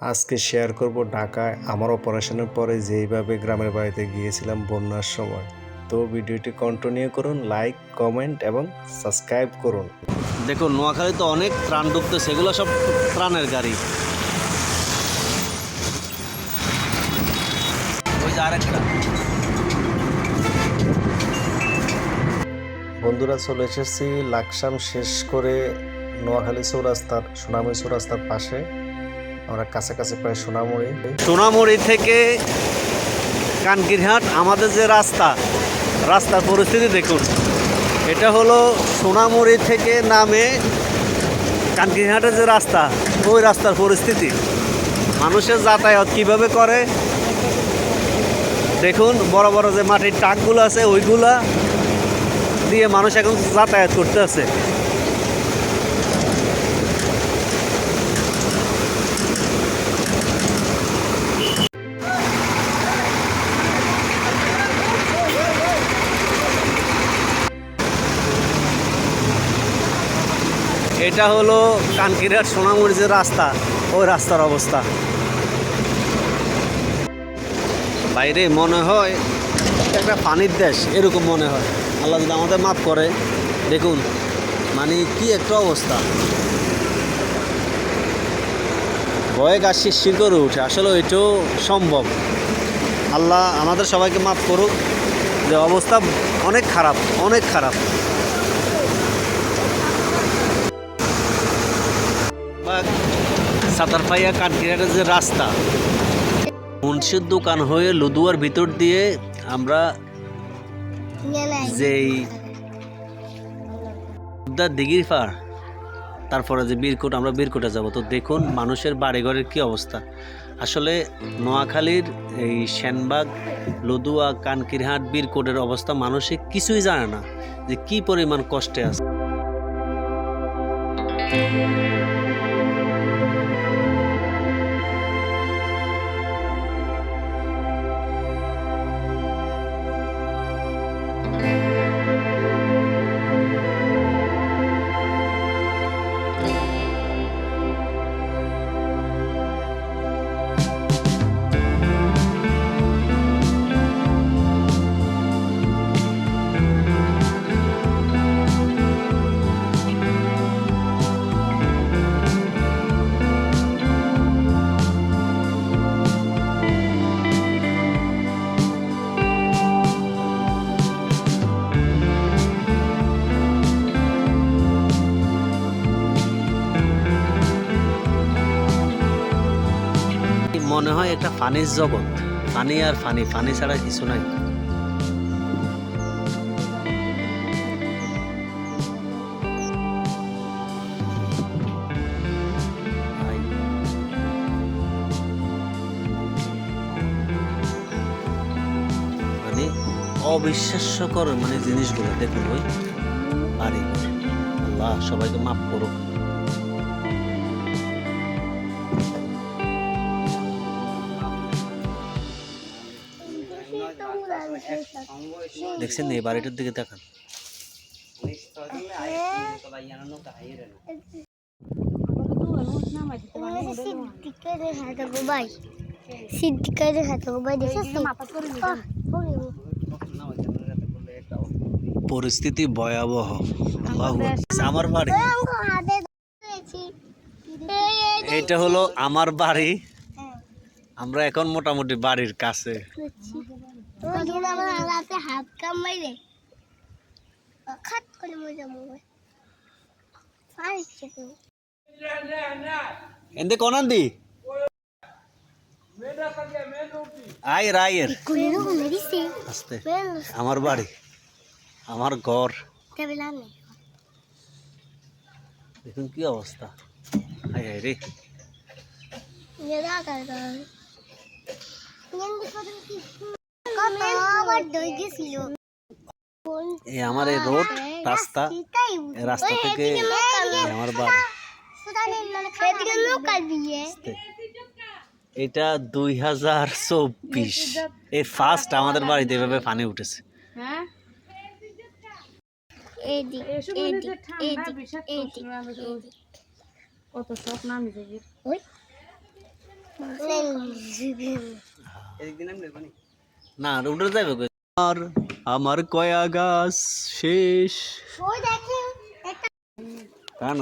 আজকে শেয়ার করব ঢাকায় আমার অপারেশনের পরে যেইভাবে গ্রামের বাড়িতে গিয়েছিলাম বন্যার সময়। তো ভিডিওটি কন্টিনিউ করুন লাইক কমেন্ট এবং সাবস্ক্রাইব করুন। দেখুন নোয়াখালী তো অনেক ত্রাণ ডুবতে সেগুলো সব ত্রাণের গাড়ি। ওই যে আরেকটা। বন্ধুরা চলে এসেছি লাকসাম শেষ করে নোয়াখালী চৌরাস্তার সুনামি চৌরাস্তার পাশে। আমরা কাছাকাছি প্রায় সোনামুড়ি। সোনামুড়ি থেকে কানকিরহাট আমাদের যে রাস্তা, রাস্তার পরিস্থিতি দেখুন। এটা হলো সোনামুড়ি থেকে নামে কানকিরহাটের যে রাস্তা, ওই রাস্তার পরিস্থিতি। মানুষের যাতায়াত কীভাবে করে? দেখুন, বড় বড় যে মাটির ট্রাকগুলো আছে, ওইগুলা দিয়ে মানুষ এখন যাতায়াত করতে আছে এটা হলো কানকিরহাট সোনামুড়ি যে রাস্তা, ওই রাস্তার অবস্থা। বাইরে মনে হয় একটা পানির দেশ, এরকম মনে হয়। আল্লাহ যদি আমাদের মাফ করে, দেখুন মানে কি একটা অবস্থা। ভয়ে গাছ শিরশির করে উঠে, আসলে এটাও সম্ভব। আল্লাহ আমাদের সবাইকে মাফ করুক, যে অবস্থা অনেক খারাপ অনেক খারাপ। সাতারপাইয়া কানকিরাটের যে রাস্তা। মুন্সির দোকান হয়ে লুদুয়ার ভিতর দিয়ে আমরা যেই দিঘির পার তারপরে যে বীরকোট, আমরা বীরকোটে যাব। তো দেখুন মানুষের বাড়িঘরের কি অবস্থা। আসলে নোয়াখালীর এই সেনবাগ, লুদুয়া, কানকিরহাট, বীরকোটের অবস্থা মানুষে কিছুই জানে না যে কি পরিমাণ কষ্টে আছে। মনে হয় একটা ফানির জগৎ ফানি আর ফানি ফানি ছাড়া কিছু নাই। মানে অবিশ্বাস্যকর মানে জিনিসগুলো, দেখুন ওই। বাড়ি আল্লাহ, সবাইকে মাফ করুক। দেখছেন এই বাড়িটার দিকে দেখান। পরিস্থিতি ভয়াবহ। আমার বাড়ি। এটা হলো আমার বাড়ি। আমরা এখন মোটামুটি বাড়ির কাছে। ধরছি। ওই দিন আমার হাতে হাত কামাইলে খাট করে মজা মোবাইল পারিস তো এন্দে কোনান দি আয়ের আয়ের কোনে রকম মেরিছে আস্তে বেল আমার বাড়ি আমার ঘর টেবিল আনে দেখুন কি অবস্থা হাই হাই রে মেরা এই আমার এই রোড রাস্তা রাস্তা থেকে আমার বাড়ি। এটা দুই হাজার চব্বিশ। এই ফার্স্ট আমাদের বাড়িতে এভাবে পানি উঠেছে। এদিক কত শখ নামি ওই। না উঠে যাবে কই? আর আমার কয়া গাছ শেষ ওই দেখে একটা কান